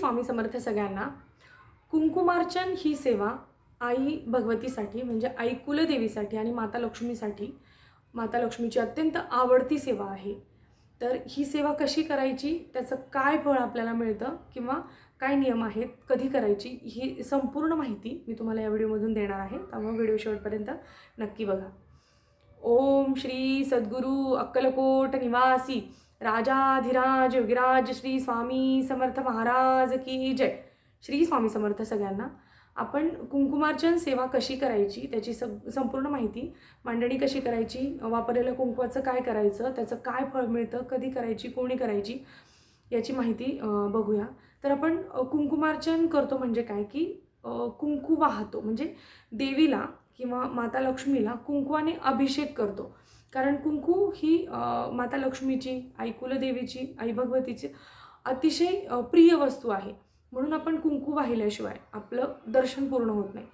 स्वामी समर्थ सगळ्यांना. कुंकुमार्चन ही सेवा आई भगवतीसाठी म्हणजे आई कुलदेवीसाठी आणि माता लक्ष्मीसाठी माता लक्ष्मीची अत्यंत आवडती सेवा आहे. तर ही सेवा कशी करायची? त्याचं काय फळ आपल्याला मिळतं? किंवा काय नियम आहेत? कधी करायची? ही संपूर्ण माहिती मी तुम्हाला या व्हिडिओमधून देणार आहे. त्यामुळे व्हिडिओ शेवटपर्यंत नक्की बघा. ओम श्री सद्गुरू अक्कलकोट निवासी. राजाधिराज योगीराज श्री स्वामी समर्थ महाराज की जय. श्री स्वामी समर्थ सगळ्यांना. आपण कुंकुमार्चन सेवा कशी करायची त्याची सग संपूर्ण माहिती मांडणी कशी करायची वापरलेल्या कुंकवाचं काय करायचं त्याचं काय फळ मिळतं कधी करायची कोणी करायची याची माहिती बघूया. तर आपण कुंकुमार्चन करतो म्हणजे काय की कुंकू वाहतो. म्हणजे देवीला किंवा माता लक्ष्मीला कुंकवाने अभिषेक करतो. कारण कुंकू ही माता लक्ष्मीची आई कुलदेवीची आई भगवतीची अतिशय प्रिय वस्तू आहे. म्हणून आपण कुंकू वाहिल्याशिवाय आपलं दर्शन पूर्ण होत नाही.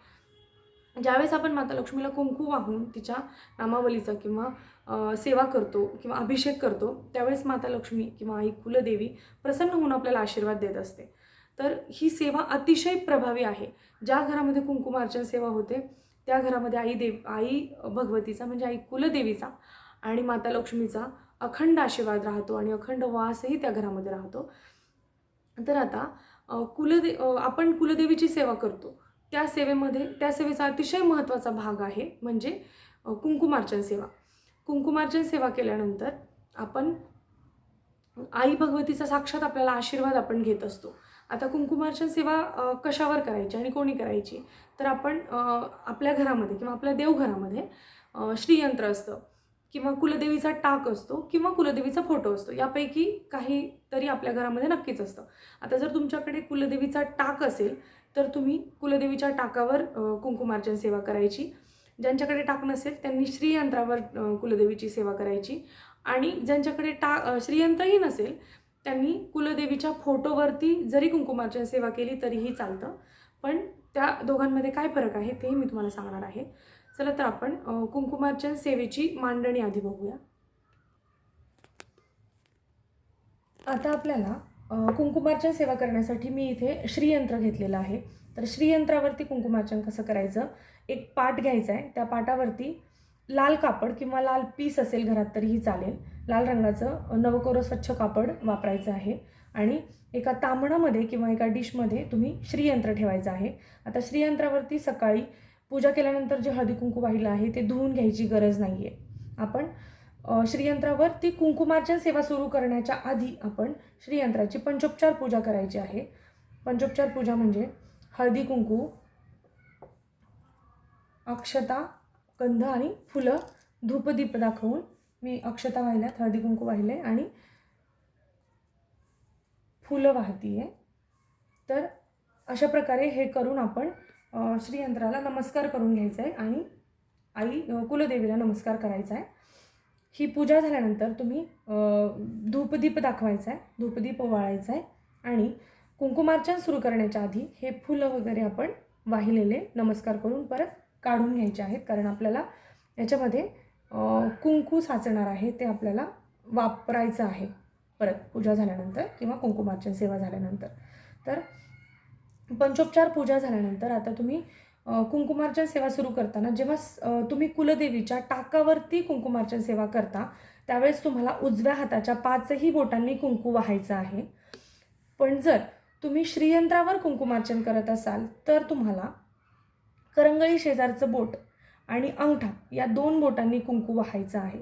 ज्यावेळेस आपण माता लक्ष्मीला कुंकू वाहून तिच्या नामावलीचा किंवा सेवा करतो किंवा अभिषेक करतो त्यावेळेस माता लक्ष्मी किंवा आई कुलदेवी प्रसन्न होऊन आपल्याला आशीर्वाद देत असते. तर ही सेवा अतिशय प्रभावी आहे. ज्या घरामध्ये कुंकुमार्चन सेवा होते त्या घरामध्ये आई देव आई भगवतीचा म्हणजे आई कुलदेवीचा आणि माता लक्ष्मीचा अखंड आशीर्वाद राहतो आणि अखंड वासही त्या घरामध्ये राहतो. तर आता कुलदे आपण कुलदेवीची सेवा करतो. त्या सेवेमध्ये त्या सेवेचा अतिशय महत्त्वाचा भाग आहे म्हणजे कुंकुमार्चन सेवा. कुंकुमार्चन सेवा केल्यानंतर आपण आई भगवतीचा साक्षात आपल्याला आशीर्वाद आपण घेत असतो. आता कुंकुमार्चन सेवा कशावर करायची आणि कोणी करायची? तर आपण आपल्या घरामध्ये किंवा आपल्या देवघरामध्ये श्रीयंत्र असतं किंवा कुलदेवीचा टाक असतो किंवा कुलदेवीचा फोटो असतो. यापैकी काही तरी आपल्या घरामध्ये नक्कीच असतं. आता जर तुमच्याकडे कुलदेवीचा टाक असेल तर तुम्ही कुलदेवीच्या टाकावर कुंकुमार्जन कुंकुमार्चन सेवा करायची. ज्यांच्याकडे टाक नसेल त्यांनी श्रीयंत्रावर कुलदेवीची सेवा करायची. आणि ज्यांच्याकडे टा श्रीयंत्रही नसेल त्यांनी कुलदेवीच्या फोटोवरती जरी कुंकुमार्चन सेवा केली तरीही चालतं. पण त्या दोघांमध्ये काय फरक आहे तेही मी तुम्हाला सांगणार आहे. चला तर आपण कुंकुमार्चन सेवेची मांडणी आधी बघूया. आता आपल्याला कुंकुमार्चन सेवा करण्यासाठी मी इथे श्रीयंत्र घेतलेलं आहे. तर श्रीयंत्रावरती कुंकुमार्चन कसं करायचं? एक पाट घ्यायचा आहे. त्या पाटावरती लाल कापड किंवा लाल पीस असेल घरात तरीही चालेल. लाल रंगाचं अ, नवकोरं स्वच्छ कापड वापरायचं आहे. आणि एका तांबणामध्ये किंवा एका डिशमध्ये तुम्ही श्रीयंत्र ठेवायचं आहे. आता श्रीयंत्रावरती सकाळी पूजा केल्यानंतर जे हळदी कुंकू वाहिलं आहे ते धुवून घ्यायची गरज नाही आहे आपण श्रीयंत्रावर ती कुंकुमार्चन सेवा सुरू करण्याच्या आधी आपण श्रीयंत्राची पंचोपचार पूजा करायची आहे. पंचोपचार पूजा म्हणजे हळदी कुंकू अक्षता गंध आणि फुलं धूपदीप दाखवून मी अक्षता वाहिल्यात हळदी कुंकू वाहिले आणि फुलं वाहती आहे तर अशा प्रकारे हे करून आपण श्रीयंत्राला नमस्कार करून घ्यायचा आहे आणि आई कुलदेवीला नमस्कार करायचा आहे ही पूजा झाल्यानंतर तुम्ही धूपदीप दाखवायचा आहे धूपदीप वाळायचा आहे आणि कुंकुमार्चन सुरू करण्याच्या आधी हे फुलं वगैरे आपण वाहिलेले नमस्कार करून परत काढून घ्यायचे आहेत. कारण आपल्याला याच्यामध्ये कुंकू साचणार आहे ते आपल्याला वापरायचं आहे. परत पूजा झाल्यानंतर किंवा कुंकुमार्चन सेवा झाल्यानंतर. तर पंचोपचार पूजा झाल्यानंतर आता तुम्ही कुंकुमार्चन सेवा सुरू करताना जेव्हा स- तुम्ही कुलदेवीच्या टाकावरती कुंकुमार्चन सेवा करता त्यावेळेस तुम्हाला उजव्या हाताच्या पाचही बोटांनी कुंकू वाहायचं आहे. पण जर तुम्ही श्रीयंत्रावर कुंकुमार्चन करत असाल तर तुम्हाला करंगळी शेजारचं बोट आणि अंगठा या दोन बोटांनी कुंकू वाहायचं आहे.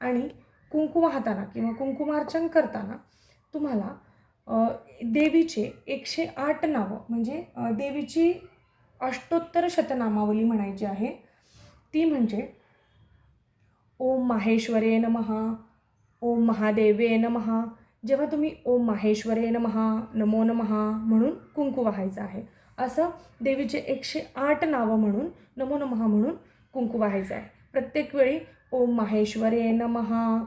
आणि कुंकू वाहताना किंवा कुंकुमार्चन करताना तुम्हाला देवीचे एकशे आठ नावं म्हणजे देवीची अष्टोत्तर शतनामावली म्हणायची आहे. ती म्हणजे ओम माहेश्वरे नमहा ओम महादेवे नमहा जेव्हा तुम्ही ओम माहेश्वरे नमहा नमो नमहा म्हणून कुंकू वाहायचं आहे. असं देवीचे एकशे आठ नावं म्हणून नमो नमहा म्हणून कुंकू वाहायचं आहे. प्रत्येक वेळी ओम माहेश्वरे नमहा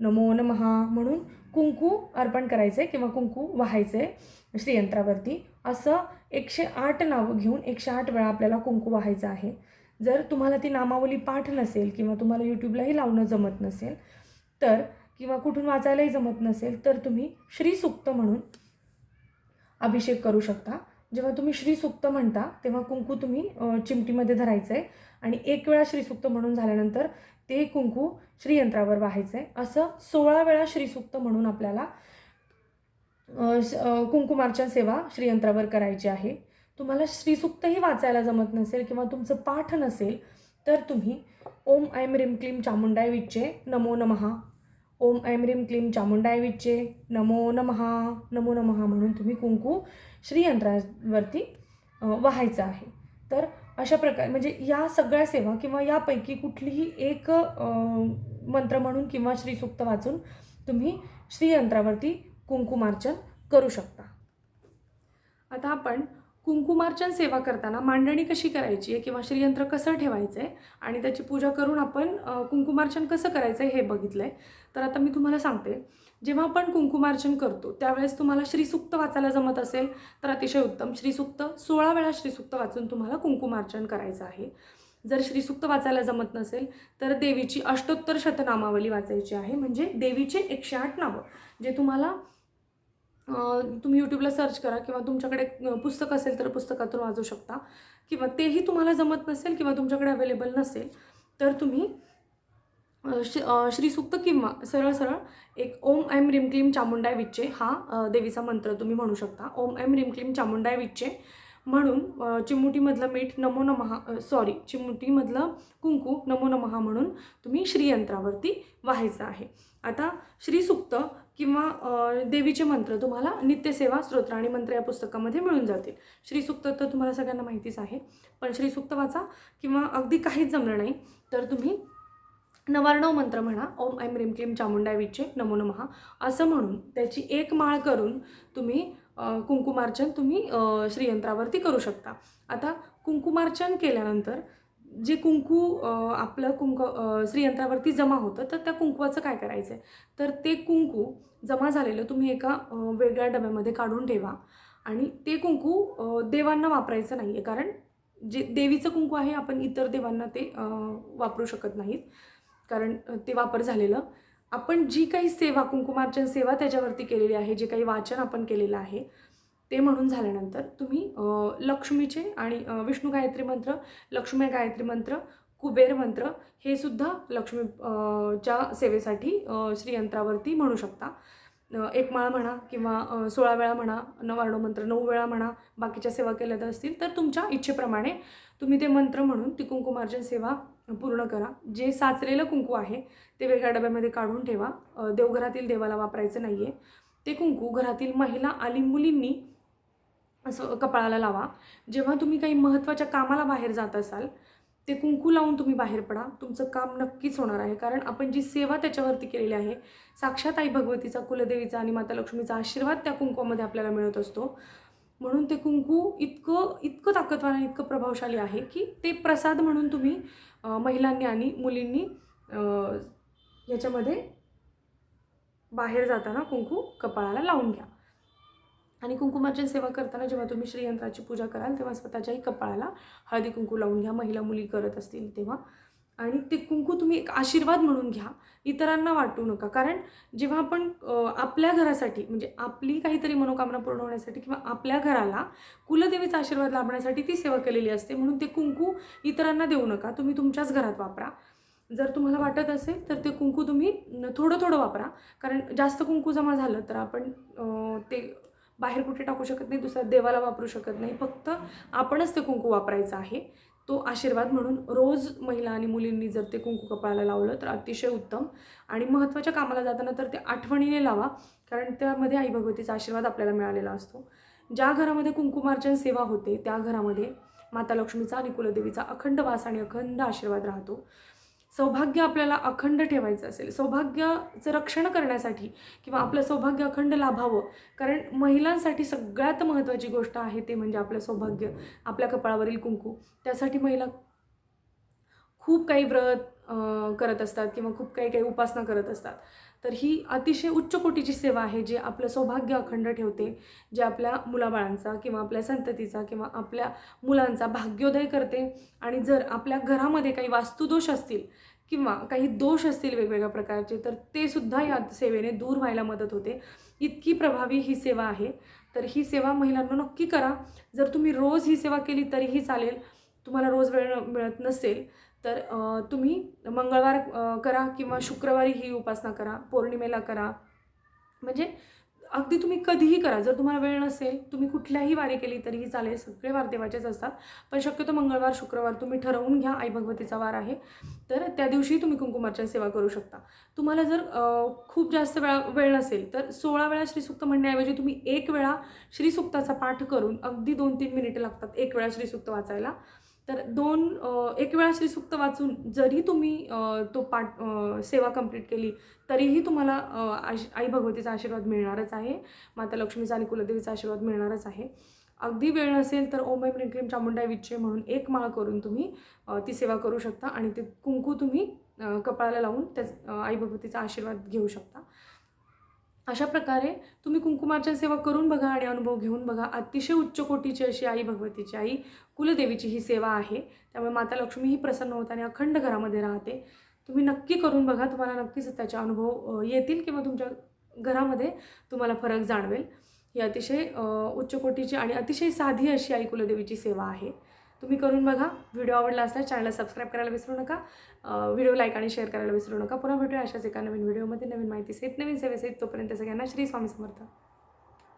नमो नमहा म्हणून कुंकू अर्पण करायचं आहे किंवा कुंकू व्हायचं आहे श्रीयंत्रावरती. असं एकशे आठ नावं घेऊन एकशे आठ वेळा आपल्याला कुंकू व्हायचं आहे. जर तुम्हाला ती नामावली पाठ नसेल किंवा तुम्हाला यूट्यूबलाही लावणं जमत नसेल तर किंवा कुठून वाचायलाही जमत नसेल तर तुम्ही श्रीसुक्त म्हणून अभिषेक करू शकता. जेव्हा तुम्ही श्रीसुक्त म्हणता तेव्हा कुंकू तुम्ही चिमटीमध्ये धरायचं आहे आणि एक वेळा श्रीसुक्त म्हणून झाल्यानंतर ते कुंकू श्रीयंत्रावर वाहायचं आहे असं सोळा वेळा श्रीसुक्त म्हणून आपल्याला कुंकुमारच्या कुंकुमार्चन सेवा श्रीयंत्रावर करायची आहे. तुम्हाला श्रीसुक्तही वाचायला जमत नसेल किंवा तुमचं पाठ नसेल तर तुम्ही ओम ऐम रिम क्लीम चामुंडाय विच्चे नमो नमहा ओम ऐम रीम क्लीम चामुंडाय विच्चे। नमो नमहा नमो नमहा म्हणून तुम्ही कुंकू श्रीयंत्रावरती व्हायचं वाहायचं आहे. तर अशा प्रकारे म्हणजे या सगळ्या सेवा किंवा यापैकी कुठलीही एक मंत्र म्हणून किंवा श्रीसूक्त वाचून तुम्ही श्रीयंत्रावरती कुंकुमार्चन करू शकता. आता आपण कुंकुमार्चन सेवा करताना मांडणी कशी करायची आहे किंवा श्रीयंत्र कसं ठेवायचं आहे आणि त्याची पूजा करून आपण कुंकुमार्चन कसं करायचं आहे हे बघितलं आहे तर आता मी तुम्हाला सांगते. जेव्हा आपण कुंकुमार्चन करतो त्यावेळेस तुम्हाला श्रीसुक्त वाचायला जमत असेल तर अतिशय उत्तम. श्रीसुक्त सोळा वेळा श्रीसुक्त वाचून तुम्हाला कुंकुमार्चन करायचं आहे. जर श्रीसुक्त वाचायला जमत नसेल तर देवीची अष्टोत्तर शतनामावली वाचायची आहे. म्हणजे देवीचे एकशे आठ नावं जे तुम्हाला तुम्ही यूट्यूबला सर्च करा किंवा तुमच्याकडे पुस्तक असेल तर पुस्तकातून वाचू शकता. किंवा तेही तुम्हाला जमत नसेल किंवा तुमच्याकडे अवेलेबल नसेल तर तुम्ही श्री श्रीसुक्त किंवा सरळ सरळ एक ओम ऐम रिम क्लीम चामुंडाय विच्चे हा देवीचा मंत्र तुम्ही म्हणू शकता. ओम ऐम रिम क्लीम चामुंडाय विच्चे म्हणून चिमुटीमधलं मीठ नमो नमहा सॉरी चिमुटीमधलं कुंकू नमो नमहा म्हणून तुम्ही श्रीयंत्रावरती व्हायचं आहे. आता श्रीसुक्त किंवा देवीचे मंत्र तुम्हाला नित्यसेवा स्तोत्र आणि मंत्र या पुस्तकामध्ये मिळून जातील. श्रीसुक्त तर तुम्हाला सगळ्यांना माहितीच आहे पण श्रीसुक्त वाचा किंवा अगदी काहीच जमलं नाही तर तुम्ही नवार्णव मंत्र म्हणा ओम ऐम रिम क्लीम चामुंडावीचे नमो नमहा असं म्हणून त्याची एक माळ करून तुम्ही कुंकुमार्चन तुम्ही श्रीयंत्रावरती करू शकता. आता कुंकुमार्चन केल्यानंतर जे कुंकू आपलं कुंक श्रीयंत्रावरती जमा होतं तर त्या कुंकवाचं काय करायचं आहे तर ते कुंकू जमा झालेलं तुम्ही एका वेगळ्या डब्यामध्ये काढून ठेवा. आणि ते कुंकू देवांना वापरायचं नाही आहे कारण जे देवीचं कुंकू आहे आपण इतर देवांना ते वापरू शकत नाहीत कारण ते वापर झालेलं. आपण जी काही सेवा कुंकुमार्चन सेवा त्याच्यावरती केलेली आहे जे काही वाचन आपण केलेलं आहे ते म्हणून झाल्यानंतर तुम्ही लक्ष्मीचे आणि विष्णू गायत्री मंत्र लक्ष्मी गायत्री मंत्र कुबेर मंत्र हे सुद्धा लक्ष्मी च्या सेवेसाठी श्रीयंत्रावरती म्हणू शकता. एक माळ म्हणा किंवा सोळा वेळा म्हणा नवारणो मंत्र नऊ वेळा म्हणा बाकीच्या सेवा केल्या तर असतील तर तुमच्या इच्छेप्रमाणे तुम्ही ते मंत्र म्हणून ती कुंकुमार्जन सेवा पूर्ण करा. जे साचलेलं कुंकू आहे ते वेगळ्या डब्यामध्ये काढून ठेवा. देवघरातील देवाला वापरायचं नाही आहे ते कुंकू घरातील महिला आणि मुलींनी असं कपाळाला लावा. जेव्हा तुम्ही काही महत्त्वाच्या कामाला बाहेर जात असाल ते कुंकू लावून तुम्ही बाहेर पडा. तुमचं काम नक्कीच होणार आहे. कारण आपण जी सेवा त्याच्यावरती केलेली आहे साक्षात आई भगवतीचा कुलदेवीचा आणि माता लक्ष्मीचा आशीर्वाद त्या कुंकूमध्ये आपल्याला मिळत असतो. म्हणून ते कुंकू इतकं इतकं ताकदवान आणि इतकं प्रभावशाली आहे की ते प्रसाद म्हणून तुम्ही महिलांनी आणि मुलींनी ह्याच्यामध्ये याच्यामध्ये बाहेर जाताना कुंकू कपाळाला लावून घ्या. आणि कुंकुमाची सेवा करताना जेव्हा तुम्ही श्रीयंत्राची पूजा कराल तेव्हा स्वतःच्याही कपाळाला हळदी कुंकू लावून घ्या महिला मुली करत असतील तेव्हा. आणि ते कुंकू तुम्ही एक आशीर्वाद म्हणून घ्या इतरांना वाटू नका. कारण जेव्हा आपण आपल्या घरासाठी म्हणजे आपली काहीतरी मनोकामना पूर्ण होण्यासाठी किंवा आपल्या घराला कुलदेवीचा आशीर्वाद लाभण्यासाठी ती सेवा केलेली असते म्हणून ते कुंकू इतरांना देऊ नका. तुम्ही तुमच्याच घरात वापरा. जर तुम्हाला वाटत असेल तर ते कुंकू तुम्ही थोडं थोडं वापरा. कारण जास्त कुंकू जमा झालं तर आपण ते बाहेर कुठे टाकू शकत नाही दुसऱ्या देवाला वापरू शकत नाही. फक्त आपणच ते कुंकू वापरायचं आहे. तो आशीर्वाद म्हणून रोज महिला आणि मुलींनी जर ते कुंकू कपाळाला लावलं तर अतिशय उत्तम आणि महत्त्वाच्या कामाला जाताना तर ते आठवणीने लावा कारण त्यामध्ये आई भगवतीचा आशीर्वाद आपल्याला मिळालेला असतो. ज्या घरामध्ये कुंकुमार्चन सेवा होते त्या घरामध्ये माता लक्ष्मीचा आणि कुलदेवीचा अखंड वास आणि अखंड आशीर्वाद राहतो. सौभाग्य आपल्याला अखंड ठेवायचं असेल. सौभाग्याचं रक्षण करण्यासाठी किंवा आपलं सौभाग्य अखंड लाभावं. कारण महिलांसाठी सगळ्यात महत्त्वाची गोष्ट आहे ते म्हणजे आपलं सौभाग्य. आपल्या कपाळावरील कुंकू. त्यासाठी महिला खूप काही व्रत करत असतात किंवा खूप काही काही उपासना करत असतात. तर ही अतिशय उच्च कोटीची सेवा आहे जी आपलं सौभाग्य अखंड ठेवते जे आपल्या मुलाबाळांचा किंवा आपल्या संततीचा किंवा आपल्या मुलांचा भाग्योदय करते. आणि जर आपल्या घरामध्ये काही वास्तुदोष असतील किंवा काही दोष असतील वेगवेगळ्या प्रकारचे तर ते सुद्धा या सेवेने दूर व्हायला मदत होते. इतकी प्रभावी ही सेवा आहे. तर ही सेवा महिलांना नक्की करा. जर तुम्ही रोज ही सेवा केली तरीही चालेल. तुम्हाला रोज वेळ मिळत नसेल तर तुम्ही मंगळवार करा किंवा शुक्रवारी ही उपासना करा पौर्णिमेला करा. म्हणजे अगदी तुम्ही कधीही करा. जर तुम्हाला वेळ नसेल तुम्ही कुठल्याही वारी केली तरीही चालेल. सगळे वार देवाचेच असतात. पण शक्यतो मंगळवार शुक्रवार तुम्ही ठरवून घ्या. आई भगवतीचा वार आहे. तर त्या दिवशी तुम्ही कुंकुमार्चन सेवा करू शकता. तुम्हाला जर खूप जास्त वेळा वेळ नसेल तर सोळा वेळा श्रीसुक्त म्हणण्याऐवजी तुम्ही एक वेळा श्रीसुक्ताचा पाठ करून अगदी दोन तीन मिनिटं लागतात एक वेळा श्रीसुक्त वाचायला. तर दोन एक वेळा श्रीसुक्त वाचून जरी तुम्ही तो पाठ सेवा कंप्लीट केली तरीही तुम्हाला आश आई भगवतीचा आशीर्वाद मिळणारच आहे. माता लक्ष्मीचा आणि कुलदेवीचा आशीर्वाद मिळणारच आहे. अगदी वेळ नसेल तर ओम ऐं चामुंडा क्लीम म्हणून एक माळ करून तुम्ही ती सेवा करू शकता आणि ते कुंकू तुम्ही कपाळाला लावून त्याच आई भगवतीचा आशीर्वाद घेऊ शकता. अशा प्रकारे तुम्ही कुंकुमार्चन सेवा करून बघा आणि अनुभव घेऊन बघा. अतिशय उच्च कोटीची अशी आई भगवतीची आई कुलदेवीची ही सेवा आहे. त्यामुळे माता लक्ष्मी ही प्रसन्न होत आणि अखंड घरामध्ये राहते. तुम्ही नक्की करून बघा तुम्हाला नक्कीच त्याचे अनुभव येतील किंवा तुमच्या घरामध्ये तुम्हाला फरक जाणवेल. ही अतिशय उच्च कोटीची आणि अतिशय साधी अशी आई कुलदेवीची सेवा आहे. तुम्ही करून बघा. व्हिडिओ आवडला असल्यास चॅनलला सबस्क्राईब करायला विसरू नका. व्हिडिओ लाईक आणि शेअर करायला विसरू नका. पुन्हा भेटूया अशाच एका नवीन व्हिडिओमध्ये नवीन माहिती सहित नवीन सेवेसहित तोपर्यंत सगळ्यांना श्री स्वामी समर्थ.